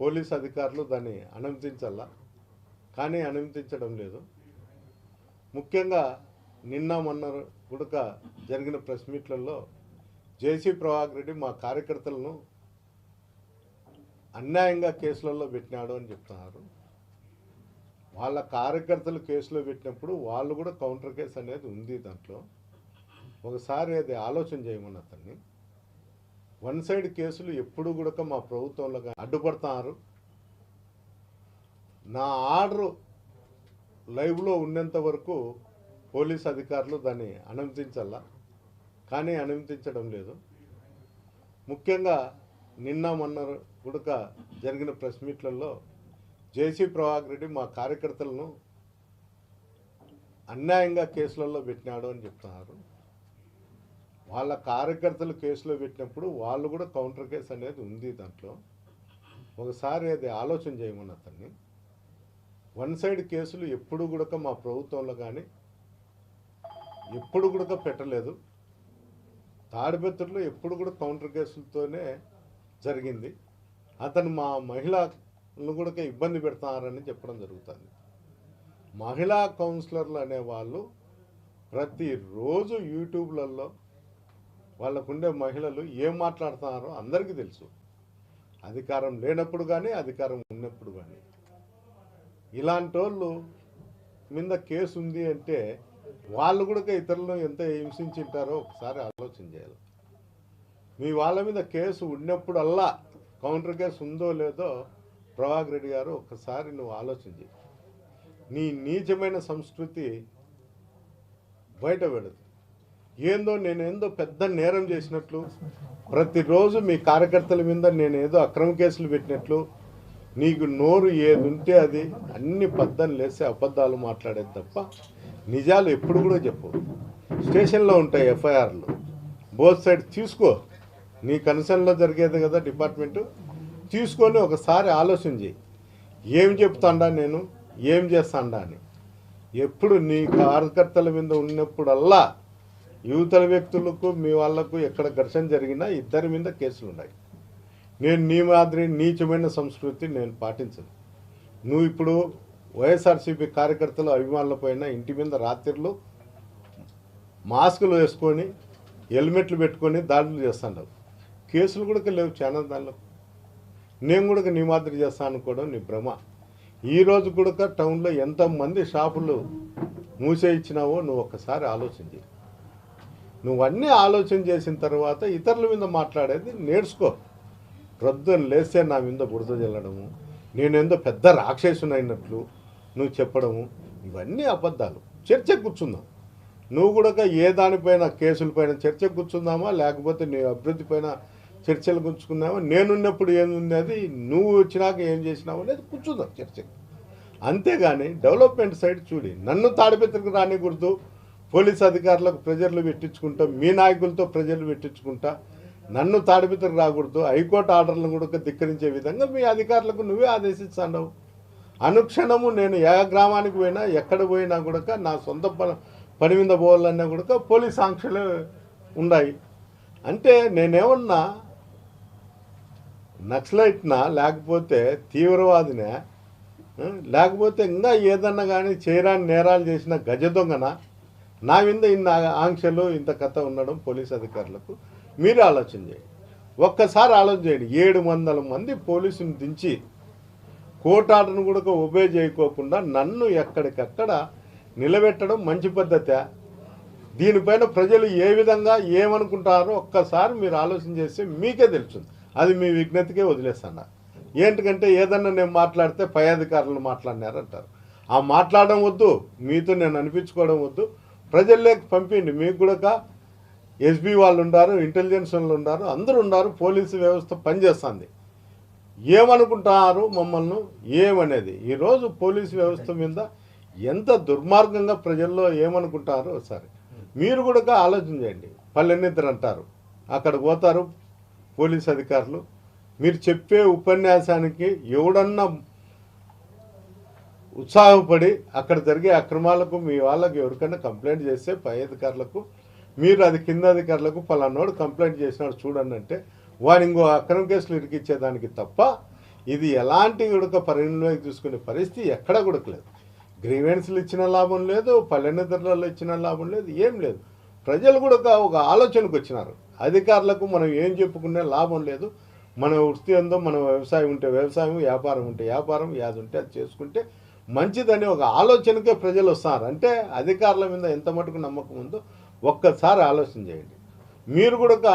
Police అధికారులు దాన్ని అనుమతించాలా కానీ అనుమతించడం లేదు. ముఖ్యంగా నిన్న మొన్న గుడక జరిగిన ప్రెస్ మీట్లలో జేసీ ప్రభాకర్ రెడ్డి మా కార్యకర్తలను అన్యాయంగా కేసులలో పెట్టినాడు అని చెప్తున్నారు. వాళ్ళ కార్యకర్తలు కేసులో పెట్టినప్పుడు వాళ్ళు కూడా కౌంటర్ కేసు అనేది ఉంది దాంట్లో. ఒకసారి అది ఆలోచన చేయమని అతన్ని. వన్ సైడ్ కేసులు ఎప్పుడు కూడా మా ప్రభుత్వంలో అడ్డుపడతారు. అడ్డుపడుతున్నారు నా ఆర్డర్ లైవ్లో ఉన్నంత వరకు పోలీస్ అధికారులు దాన్ని అనుమతించాలా కానీ అనుమతించడం లేదు. ముఖ్యంగా నిన్న మొన్న గుడక జరిగిన ప్రెస్ మీట్లలో జేసీ ప్రభాకర్ రెడ్డి మా కార్యకర్తలను అన్యాయంగా కేసులలో పెట్టినాడు అని చెప్తున్నారు. వాళ్ళ కార్యకర్తలు కేసులో పెట్టినప్పుడు వాళ్ళు కూడా కౌంటర్ కేసు అనేది ఉంది దాంట్లో. ఒకసారి అది ఆలోచన చేయమని అతన్ని. వన్ సైడ్ కేసులు ఎప్పుడు కూడా మా ప్రభుత్వంలో కానీ ఎప్పుడు కూడా పెట్టలేదు. తాడిపత్రిలో ఎప్పుడు కూడా కౌంటర్ కేసులతోనే జరిగింది. అతను మా మహిళలను కూడా ఇబ్బంది పెడతారని చెప్పడం జరుగుతుంది. మహిళా కౌన్సిలర్లు అనేవాళ్ళు ప్రతిరోజు యూట్యూబ్లలో వాళ్ళకుండే మహిళలు ఏం మాట్లాడుతున్నారో అందరికీ తెలుసు. అధికారం లేనప్పుడు కానీ అధికారం ఉన్నప్పుడు కానీ ఇలాంటి వాళ్ళు మీద కేసు ఉంది అంటే వాళ్ళు కూడా ఇతరులను ఎంత హింసించింటారో ఒకసారి ఆలోచన చేయాలి. మీ వాళ్ళ మీద కేసు ఉన్నప్పుడల్లా కౌంటర్ కేసు ఉందో లేదో ప్రభాకర్ రెడ్డి గారు ఒకసారి నువ్వు ఆలోచించి నీ నీచమైన సంస్కృతి బయట పెడదు. ఏందో నేనేందో పెద్ద నేరం చేసినట్లు ప్రతిరోజు మీ కార్యకర్తల మీద నేనేదో అక్రమ కేసులు పెట్టినట్లు నీకు నోరు ఏది ఉంటే అది అన్ని పద్ధతులు లేసి అబద్ధాలు మాట్లాడేది తప్ప నిజాలు ఎప్పుడు కూడా చెప్పు. స్టేషన్లో ఉంటాయి ఎఫ్ఐఆర్లు. బోత్ సైడ్ తీసుకో. నీ కన్సర్న్లో జరిగేది కదా డిపార్ట్మెంటు. తీసుకొని ఒకసారి ఆలోచన చేయి. ఏం చెప్తాండా నేను? ఏం చేస్తాండా అని. ఎప్పుడు నీ కార్యకర్తల మీద ఉన్నప్పుడల్లా యువతల వ్యక్తులకు మీ వాళ్ళకు ఎక్కడ ఘర్షణ జరిగినా ఇద్దరి మీద కేసులు ఉన్నాయి. నేను నీ మాదిరి నీచమైన సంస్కృతి నేను పాటించను. నువ్వు ఇప్పుడు వైఎస్ఆర్సీపీ కార్యకర్తలు అభిమానుల పైన ఇంటి మీద రాత్రిలో మాస్కులు వేసుకొని హెల్మెట్లు పెట్టుకొని దాడులు చేస్తాడు కేసులు కూడా లేవు చాలా దానిలో. నేను కూడా నీ మాదిరి చేస్తాను అనుకోవడం నీ భ్రమ. ఈరోజు కూడా టౌన్లో ఎంతమంది షాపులు మూసే ఇచ్చినావో నువ్వు ఒక్కసారి ఆలోచించి. నువ్వన్నీ నువ్వు ఆలోచన చేసిన తర్వాత ఇతరుల మీద మాట్లాడేది నేర్చుకో. ప్రొద్దున లేస్తే నా మీద బురద చల్లడము నేనేందో పెద్ద రాక్షసునైనట్లు నువ్వు చెప్పడము ఇవన్నీ అబద్ధాలు. చర్చ కూర్చుందాం. నువ్వు కూడా ఏ దానిపైన కేసులపైన చర్చ కూర్చుందామా? లేకపోతే నీ అభివృద్ధి పైన చర్చలు గుంచుకుందామా నేనున్నప్పుడు ఏమున్నది నువ్వు వచ్చినాక ఏం చేసినావు అనేది కూర్చుందాం చర్చకి. అంతేగాని డెవలప్మెంట్ సైడ్ చూడి నన్ను తాడిపెత్తకు రానికూడదు పోలీస్ అధికారులకు ప్రజలు పెట్టించుకుంటా మీ నాయకులతో ప్రజలు పెట్టించుకుంటా నన్ను తాడిపితకు రాకూడదు హైకోర్టు ఆర్డర్లను కూడా ధిక్కరించే విధంగా మీ అధికారులకు నువ్వే ఆదేశిస్తున్నావు అనుక్షణము నేను ఏ గ్రామానికి పోయినా ఎక్కడ పోయినా కూడా నా సొంత పని మీద పోవాలన్నా కూడా పోలీస్ ఆంక్షలు ఉన్నాయి అంటే నేనేమన్నా నక్సలైట్నా లేకపోతే తీవ్రవాదినే లేకపోతే ఇంకా ఏదన్నా కానీ చేయరాని నేరాలు చేసిన గజ దొంగనా నా మీద ఇన్న ఆంక్షలు ఇంత కథ ఉండడం పోలీస్ అధికారులకు మీరు ఆలోచన చేయండి. ఒక్కసారి ఆలోచన చేయండి. ఏడు వందల మంది పోలీసుని దించి కోటాటను కూడా ఒబే చేయకోకుండా నన్ను ఎక్కడికక్కడ నిలబెట్టడం మంచి పద్ధతే. దీనిపైన ప్రజలు ఏ విధంగా ఏమనుకుంటారో ఒక్కసారి మీరు ఆలోచన చేస్తే మీకే తెలుస్తుంది. అది మీ విజ్ఞతకే వదిలేస్తాను ఏంటికంటే ఏదన్నా నేను మాట్లాడితే పై అధికారులు మాట్లాడినారంటారు. ఆ మాట్లాడడం వద్దు మీతో నేను అనిపించుకోవడం వద్దు ప్రజల్లోకి పంపిండి. మీకు కూడా ఎస్బీ వాళ్ళు ఉన్నారు ఇంటెలిజెన్స్ వాళ్ళు ఉన్నారు అందరూ ఉన్నారు పోలీసు వ్యవస్థ పనిచేస్తుంది. ఏమనుకుంటున్నారు మమ్మల్ని? ఏమనేది? ఈరోజు పోలీసు వ్యవస్థ మీద ఎంత దుర్మార్గంగా ప్రజల్లో ఏమనుకుంటారో ఒకసారి. మీరు కూడా ఆలోచన చేయండి. పల్లెనిద్దరు అంటారు. అక్కడ పోతారు పోలీస్ అధికారులు. మీరు చెప్పే ఉపన్యాసానికి ఎవడన్నా ఉత్సాహపడి అక్కడ జరిగే అక్రమాలకు మీ వాళ్ళకు ఎవరికైనా కంప్లైంట్ చేస్తే పై అధికారులకు మీరు అది కింద అధికారులకు పలానాడు కంప్లైంట్ చేసినాడు చూడండి అంటే వాడు ఇంకో అక్రమ కేసులు ఇరికిచ్చేదానికి తప్ప ఇది ఎలాంటి కూడా పరిగణలోకి తీసుకునే పరిస్థితి ఎక్కడ కూడా లేదు. గ్రీవెన్స్లు ఇచ్చిన లాభం లేదు పల్లెనిద్రలలో ఇచ్చిన లాభం లేదు ఏం లేదు. ప్రజలు కూడా ఒక- ఒక ఆలోచనకు వచ్చినారు. అధికారులకు మనం ఏం చెప్పుకునే లాభం లేదు. మన వృత్తి ఉందో మన వ్యవసాయం ఉంటే వ్యవసాయం వ్యాపారం ఉంటే వ్యాపారం యాది ఉంటే అది చేసుకుంటే మంచిదని ఒక ఆలోచనకే ప్రజలు వస్తారు అంటే అధికారుల మీద ఎంత మటుకు నమ్మకం ఉందో ఒక్కసారి ఆలోచన చేయండి. మీరు కూడా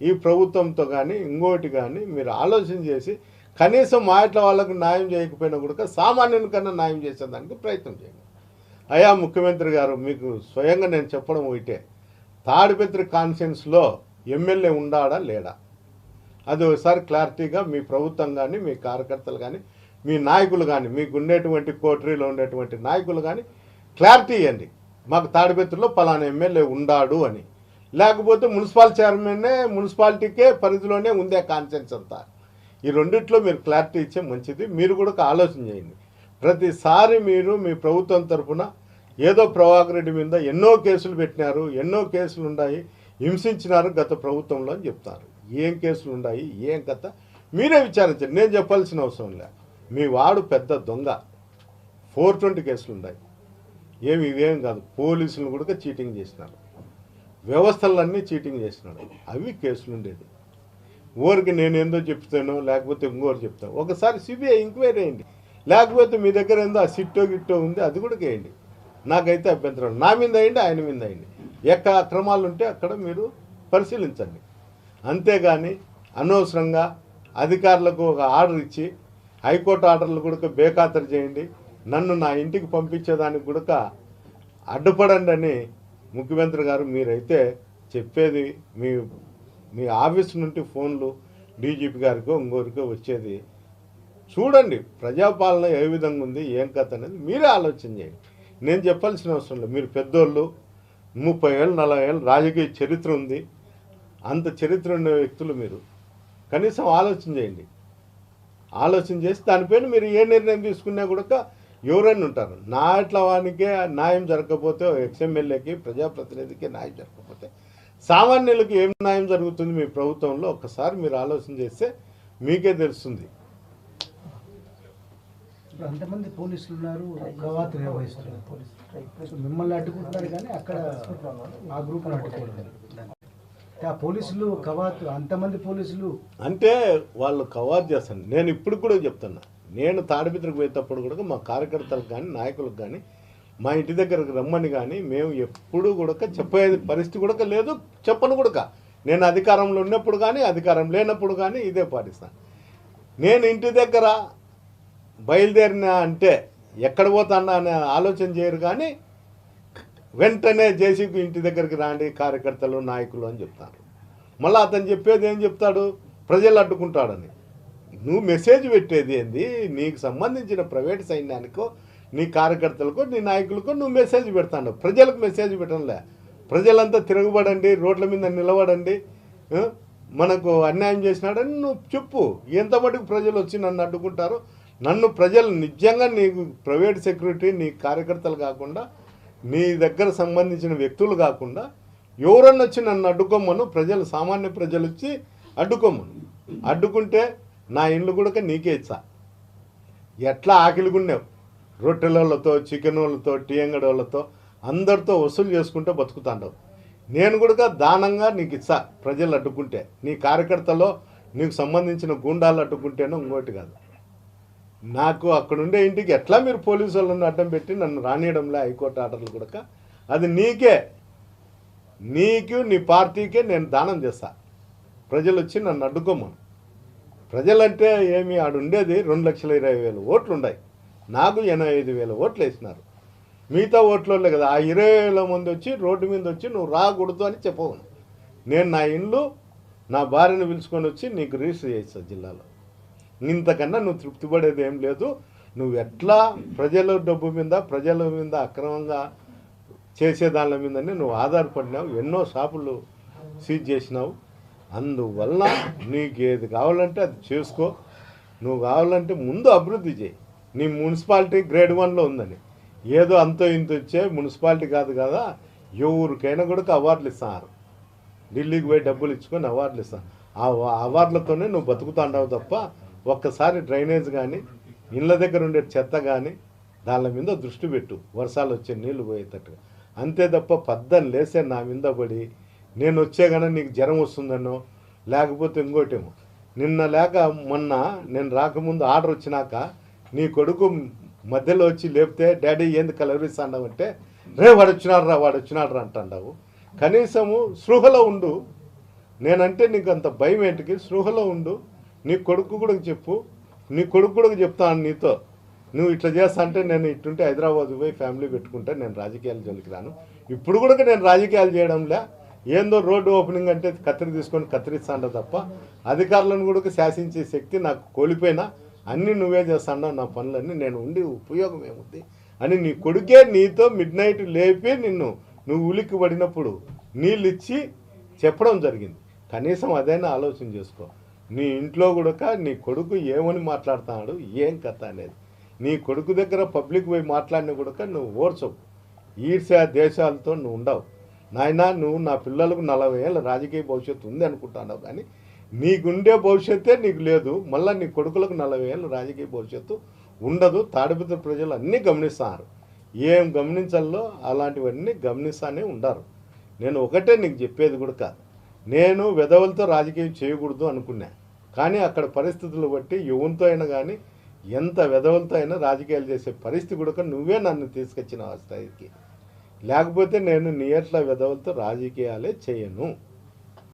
ఈ ప్రభుత్వంతో కానీ ఇంకోటి కానీ మీరు ఆలోచన చేసి కనీసం మా ఇట్ల వాళ్ళకు న్యాయం చేయకపోయినా కూడా సామాన్యుని కన్నా న్యాయం చేసేదానికి ప్రయత్నం చేయండి. అయా ముఖ్యమంత్రి గారు మీకు స్వయంగా నేను చెప్పడం ఒకటే. తాడిపత్రి కాన్ఫరెన్స్లో ఎమ్మెల్యే ఉండాడా లేడా? అది ఒకసారి క్లారిటీగా మీ ప్రభుత్వం కానీ మీ కార్యకర్తలు కానీ మీ నాయకులు కానీ మీకు ఉండేటువంటి కోటరీలో ఉండేటువంటి నాయకులు కానీ క్లారిటీ ఇవ్వండి. మాకు తాడిపత్రిలో పలానా ఎమ్మెల్యే ఉండాడు అని. లేకపోతే మున్సిపల్ చైర్మన్నే మున్సిపాలిటీకే పరిధిలోనే ఉందే కాన్సెన్స్ అంతా. ఈ రెండిట్లో మీరు క్లారిటీ ఇచ్చే మంచిది. మీరు కూడా ఒక ఆలోచన చేయండి. ప్రతిసారి మీరు మీ ప్రభుత్వం తరఫున ఏదో ప్రభాకర్ రెడ్డి మీద ఎన్నో కేసులు పెట్టినారు ఎన్నో కేసులు ఉన్నాయి హింసించినారు గత ప్రభుత్వంలో అని చెప్తారు. ఏం కేసులు ఉన్నాయి ఏం కథ? మీరే విచారించండి. నేను చెప్పాల్సిన అవసరం లేదు మీ వాడు పెద్ద దొంగ. ఫోర్ ట్వంటీ కేసులు ఉన్నాయి ఏమి ఇవేం కాదు. పోలీసులు కూడా చీటింగ్ చేసినారు. వ్యవస్థలన్నీ చీటింగ్ చేసినాడు అవి కేసులు ఉండేది ఊరికి నేను ఏందో చెప్తానో లేకపోతే ఇంకోరు చెప్తాను ఒకసారి సిబిఐ ఎంక్వైరీ అయ్యండి లేకపోతే మీ దగ్గర ఏందో ఆ సిట్టో గిట్టో ఉంది అది కూడా వేయండి నాకైతే అభ్యంతరం. నా మీద అయ్యండి ఆయన మీద అయ్యండి. ఎక్కడ అక్రమాలు ఉంటే అక్కడ మీరు పరిశీలించండి. అంతేగాని అనవసరంగా అధికారులకు ఒక ఆర్డర్ ఇచ్చి హైకోర్టు ఆర్డర్లు కూడా బేఖాతరు చేయండి. నన్ను నా ఇంటికి పంపించేదానికి కూడా అడ్డుపడండి అని ముఖ్యమంత్రి గారు మీరైతే చెప్పేది మీ మీ ఆఫీస్ నుండి ఫోన్లు డీజీపీ గారికో ఇంకోరికో వచ్చేది. చూడండి ప్రజాపాలన ఏ విధంగా ఉంది ఏం కథ అనేది మీరే ఆలోచన చేయండి. నేను చెప్పాల్సిన అవసరం లేదు. మీరు పెద్దోళ్ళు ముప్పై ఏళ్ళు నలభై ఏళ్ళు రాజకీయ చరిత్ర ఉంది. అంత చరిత్ర ఉండే వ్యక్తులు మీరు. కనీసం ఆలోచన చేయండి. ఆలోచన చేసి దానిపైన మీరు ఏ నిర్ణయం తీసుకున్నా కూడా ఎవరైనా ఉంటారు. నా ఇట్లా వానికే న్యాయం జరగకపోతే ఎక్స్ఎమ్మెల్యేకి ప్రజాప్రతినిధికి న్యాయం జరగకపోతే సామాన్యులకు ఏం న్యాయం జరుగుతుంది మీ ప్రభుత్వంలో ఒక్కసారి మీరు ఆలోచన చేస్తే మీకే తెలుస్తుంది. ఇప్పుడు అంతమంది పోలీసులు ఉన్నారు కవాతు నిర్వహిస్తున్నారు మిమ్మల్ని అడ్డుకుంటున్నారు కానీ అక్కడ ఆ గ్రూప్ అడ్డుకోవడం ఆ పోలీసులు కవాతు అంతమంది పోలీసులు. అంటే వాళ్ళు కవాతు చేస్తాను నేను ఇప్పుడు కూడా చెప్తున్నా. నేను తాడిపిత్రకు పోయేటప్పుడు కూడా మా కార్యకర్తలకు కానీ నాయకులకు కానీ మా ఇంటి దగ్గరకు రమ్మని కానీ మేము ఎప్పుడు కూడా చెప్పేది పరిస్థితి కూడా లేదు చెప్పను కూడా నేను అధికారంలో ఉన్నప్పుడు కానీ అధికారం లేనప్పుడు కానీ ఇదే పాటిస్తాను. నేను ఇంటి దగ్గర బయలుదేరిన అంటే ఎక్కడ పోతానా అనే ఆలోచన చేయరు కానీ వెంటనే జేసీకి ఇంటి దగ్గరికి రాండి కార్యకర్తలు నాయకులు అని చెప్తారు. మళ్ళీ అతను చెప్పేది ఏం చెప్తాడు? ప్రజలు అడ్డుకుంటాడని. నువ్వు మెసేజ్ పెట్టేది ఏంది? నీకు సంబంధించిన ప్రైవేట్ సైన్యానికో నీ కార్యకర్తలకో నీ నాయకులకో నువ్వు మెసేజ్ పెడతాడు ప్రజలకు మెసేజ్ పెట్టడంలే ప్రజలంతా తిరగబడండి రోడ్ల మీద నిలబడండి మనకు అన్యాయం చేసినాడని నువ్వు చెప్పు. ఎంత మటుకు ప్రజలు వచ్చి నన్ను అడ్డుకుంటారు? నన్ను ప్రజలు నిజంగా నీకు ప్రైవేట్ సెక్యూరిటీ నీ కార్యకర్తలు కాకుండా నీ దగ్గర సంబంధించిన వ్యక్తులు కాకుండా ఎవరన్నా వచ్చి నన్ను అడ్డుకోమను ప్రజలు సామాన్య ప్రజలు వచ్చి అడ్డుకోమను. అడ్డుకుంటే నా ఇండ్లు కూడా నీకే ఇచ్చా. ఎట్లా ఆకలిగున్నావు రొట్టెలతో చికెన్ వాళ్ళతో టీయంగడి వాళ్ళతో అందరితో వసూలు చేసుకుంటే బతుకుతాండవు. నేను కూడా దానంగా నీకు ఇచ్చా ప్రజలు అడ్డుకుంటే. నీ కార్యకర్తలో నీకు సంబంధించిన గుండాలు అడ్డుకుంటేనో ఇంకోటి కాదు. నాకు అక్కడుండే ఇంటికి ఎట్లా మీరు పోలీసు వాళ్ళని అడ్డం పెట్టి నన్ను రానియడంలే హైకోర్టు ఆర్డర్లు కూడా అది నీకే. నీకు నీ పార్టీకే నేను దానం చేస్తా. ప్రజలు వచ్చి నన్ను అడ్డుకోమను. ప్రజలంటే ఏమి ఆడుండేది రెండు లక్షల ఇరవై వేల ఓట్లు ఉన్నాయి నాకు ఎనభై ఐదు వేల ఓట్లు వేసినారు. మిగతా ఓట్లు కదా. ఆ ఇరవై వేల మంది వచ్చి రోడ్డు మీద వచ్చి నువ్వు రాకూడదు అని చెప్పవను. నేను నా ఇండ్లు నా భార్యను పిలుచుకొని వచ్చి నీకు రిజిస్టర్ చేస్తా జిల్లాలో. ఇంతకన్నా నువ్వు తృప్తి పడేది ఏం లేదు. నువ్వు ఎట్లా ప్రజల డబ్బు మీద ప్రజల మీద అక్రమంగా చేసే దాని మీదనే నువ్వు ఆధారపడినావు ఎన్నో షాపులు సీజ్ చేసినావు. అందువల్ల నీకు ఏది కావాలంటే అది చేసుకో. నువ్వు కావాలంటే ముందు అభివృద్ధి చేయి. నీ మున్సిపాలిటీ గ్రేడ్ వన్లో ఉందని. ఏదో అంతో ఇంత వచ్చే మున్సిపాలిటీ కాదు కదా ఎవరికైనా కూడా అవార్డులు ఇస్తున్నారు ఢిల్లీకి పోయి డబ్బులు ఇచ్చుకొని అవార్డులు ఇస్తాను ఆ అవార్డులతోనే నువ్వు బతుకుతాండావు తప్ప ఒక్కసారి డ్రైనేజ్ కానీ ఇళ్ళ దగ్గర ఉండే చెత్త కానీ దాని మీద దృష్టి పెట్టు. వర్షాలు వచ్చే నీళ్ళు పోయేటట్టుగా. అంతే తప్ప పద్దం లేసే నా మీద పడి నేను వచ్చే కానీ నీకు జ్వరం వస్తుందనో లేకపోతే ఇంకోటేమో. నిన్న లేక మొన్న నేను రాకముందు ఆర్డర్ వచ్చినాక నీ కొడుకు మధ్యలో వచ్చి లేపితే డాడీ ఏంది కలవరిస్తాండవు అంటే రే వాడు వచ్చినాడు రా వాడు వచ్చినాడు రా కనీసము సృహలో ఉండు. నేనంటే నీకు అంత భయం ఏంటికి? స్పృహలో ఉండు. నీ కొడుకు కూడా చెప్పు. నీ కొడుకు కూడా చెప్తాను నీతో. నువ్వు ఇట్లా చేస్తా అంటే నేను ఇట్టుంటే హైదరాబాద్ పోయి ఫ్యామిలీ పెట్టుకుంటే నేను రాజకీయాలు జోలికి రాను. ఇప్పుడు కూడా నేను రాజకీయాలు చేయడంలే. ఏందో రోడ్డు ఓపెనింగ్ అంటే కత్తిరి తీసుకొని కత్తిరిస్తాండ తప్ప అధికారులను కూడా శాసించే శక్తి నాకు కోల్పోయినా అన్నీ నువ్వే చేస్తాండావు నా పనులన్నీ నేను ఉండి ఉపయోగం ఏముంది? అని నీ కొడుకే నీతో మిడ్ నైట్ లేపి నిన్ను నువ్వు ఉలిక్కి పడినప్పుడు నీళ్ళు ఇచ్చి చెప్పడం జరిగింది. కనీసం అదైనా ఆలోచన చేసుకో. నీ ఇంట్లో కూడా నీ కొడుకు ఏమని మాట్లాడుతున్నాడు? ఏం కథ అనేది. నీ కొడుకు దగ్గర పబ్లిక్ పోయి మాట్లాడిన కూడా నువ్వు ఓర్చవు ఈర్ష్యా దేశాలతో నువ్వు ఉండవు. నాయనా నువ్వు నా పిల్లలకు నలభై ఏళ్ళ రాజకీయ భవిష్యత్తు ఉంది అనుకుంటున్నావు కానీ నీకుండే భవిష్యత్తే నీకు లేదు. మళ్ళీ నీ కొడుకులకు నలభై ఏళ్ళ రాజకీయ భవిష్యత్తు ఉండదు. తాడిపత్రి ప్రజలు అన్నీ గమనిస్తున్నారు ఏం గమనించాలో అలాంటివన్నీ గమనిస్తానే ఉండారు. నేను ఒకటే నీకు చెప్పేది కూడా కాదు నేను విధవలతో రాజకీయం చేయకూడదు అనుకున్నాను కానీ అక్కడ పరిస్థితులు బట్టి యువంతో అయినా కానీ ఎంత విధవలతో అయినా రాజకీయాలు చేసే పరిస్థితి కూడా నువ్వే నన్ను తీసుకొచ్చిన ఆ స్థాయికి. లేకపోతే నేను నీ ఎట్లా విధవలతో రాజకీయాలే చేయను.